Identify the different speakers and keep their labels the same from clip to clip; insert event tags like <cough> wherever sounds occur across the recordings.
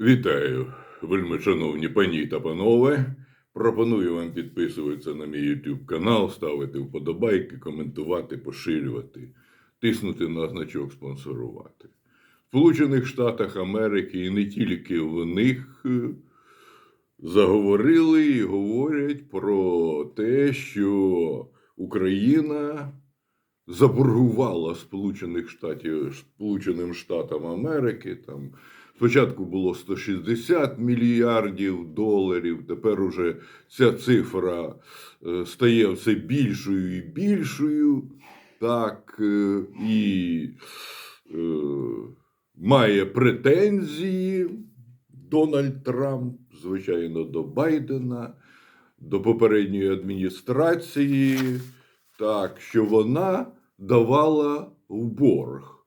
Speaker 1: Вітаю, вельми шановні пані та панове. Пропоную вам підписуватися на мій YouTube канал, ставити вподобайки, коментувати, поширювати, тиснути на значок спонсорувати. В Сполучених Штатах Америки і не тільки в них е, заговорили і говорять про те, що Україна заборгувала Сполучених Штатів, Сполученим Штатам Америки. Там спочатку було 160 мільярдів доларів, тепер уже ця цифра е, стає все більшою і більшою. Так, е, і е, має претензії Дональд Трамп, звичайно, до Байдена, до попередньої адміністрації, так, що вона давала в борг.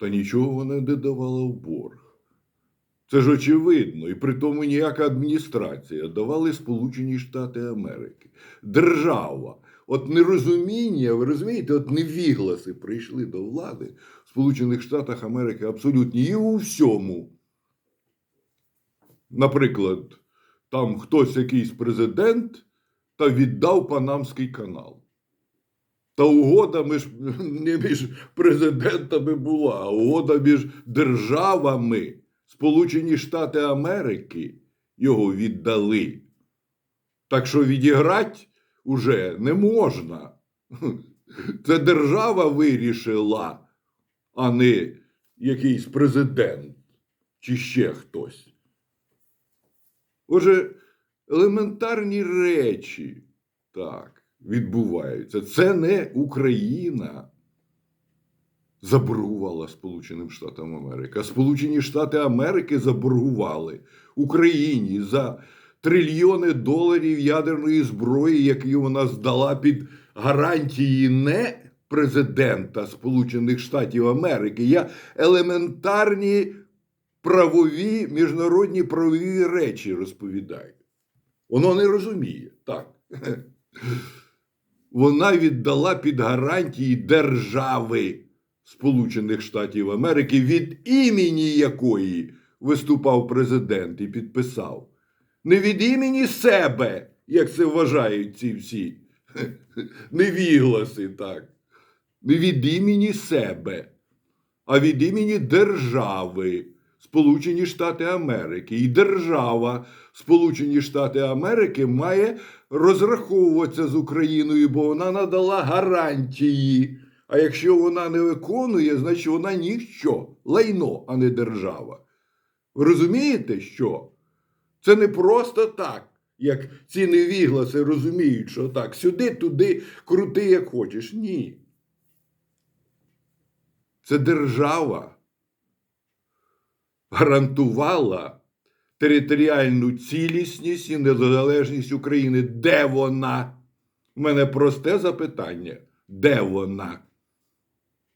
Speaker 1: Та нічого вона не давала в борг. Це ж очевидно, і при тому ніяка адміністрація давали Сполучені Штати Америки. Держава. От нерозуміння, ви розумієте, от невігласи прийшли до влади в Сполучених Штатах Америки абсолютно і у всьому. Наприклад, там хтось якийсь президент та віддав Панамський канал. Та угода між, не між президентами була, а угода між державами. Сполучені Штати Америки його віддали. Так що відіграти уже не можна. <laughs> Це держава вирішила, а не якийсь президент чи ще хтось. Отже, елементарні речі так відбуваються. Це не Україна заборгувала Сполученим Штатам Америки, а Сполучені Штати Америки заборгували Україні за трильйони доларів ядерної зброї, які вона здала під гарантії не президента Сполучених Штатів Америки. Я елементарні правові міжнародні правові речі розповідаю. Воно не розуміє. Так. Вона віддала під гарантії держави Сполучених Штатів Америки, від імені якої виступав президент і підписав. Не від імені себе, як це вважають ці всі <laughs> невігласи, так. Не від імені себе, а від імені держави Сполучені Штати Америки. І держава Сполучені Штати Америки має розраховуватися з Україною, бо вона надала гарантії. А якщо вона не виконує, значить вона ніщо, лайно, а не держава. Ви розумієте, що? Це не просто так, як ці невігласи розуміють, що так, сюди, туди, крути, як хочеш. Ні. Це держава гарантувала територіальну цілісність і незалежність України. Де вона? У мене просте запитання. Де вона?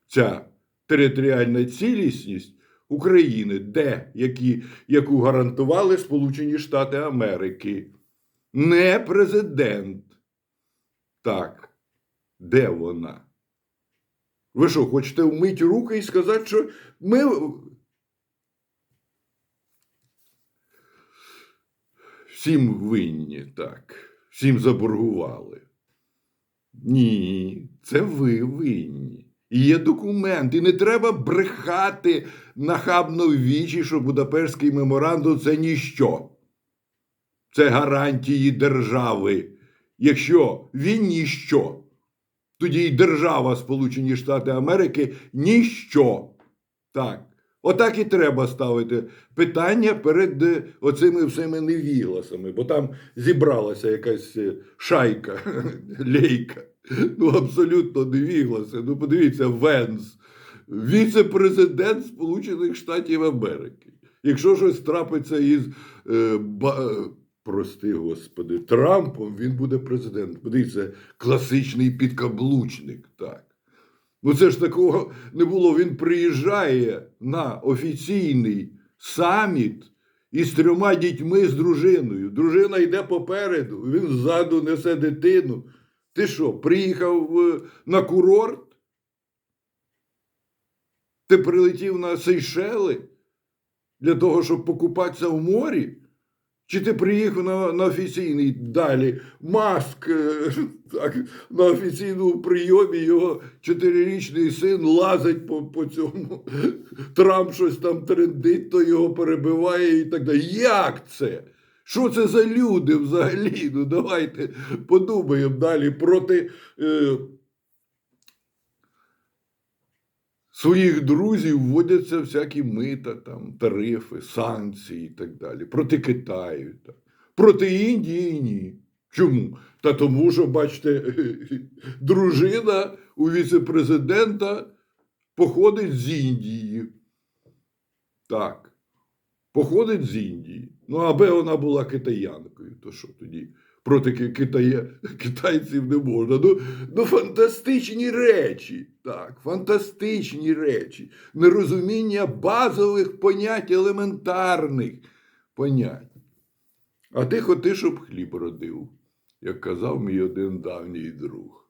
Speaker 1: Ця територіальна цілісність України, де, які, яку гарантували Сполучені Штати Америки. Не президент. Так, де вона? Ви що, хочете вмити руки і сказати, що ми. Всім винні, так, всім заборгували. Ні, це ви винні. Є документ, і не треба брехати нахабно в вічі, що Будапештський меморандум це ніщо. Це гарантії держави. Якщо він ніщо, тоді й держава Сполучені Штати Америки ніщо. Так. Отак і треба ставити питання перед е, оцими всіми невігласами, бо там зібралася якась е, шайка, <laughs> лейка. Ну, абсолютно невігласи. Ну, подивіться, Венс, віце-президент Сполучених Штатів Америки. Якщо щось трапиться із е, ба, е, прости господи, Трампом, він буде президентом. Подивіться, класичний підкаблучник. Так. Ну це ж такого не було. Він приїжджає на офіційний саміт із трьома дітьми з дружиною. Дружина йде попереду, він ззаду несе дитину. Ти що, приїхав е, на курорт? Ти прилетів на Сейшели? для того, щоб покупатися в морі? Чи ти приїхав на, на офіційний далі маск е, <laughs> так, на офіційному прийомі його чотирирічний син лазить по, по цьому. <laughs> Трамп щось там трендить, то його перебиває і так далі. Як це? Що це за люди взагалі? Ну давайте подумаємо далі проти е, своїх друзів вводяться всякі мита, там, тарифи, санкції і так далі. Проти Китаю. Так. Проти Індії ні. Чому? Та тому, що, бачите, <laughs> дружина у віце-президента походить з Індії. Так. Походить з Індії. Ну, аби вона була китаянкою, то що тоді? Проти ки- китая... китайців не можна. Ну, ну, фантастичні речі. Так, фантастичні речі. Нерозуміння базових понять, елементарних понять. А ти хоти, щоб хліб родив, як казав мій один давній друг.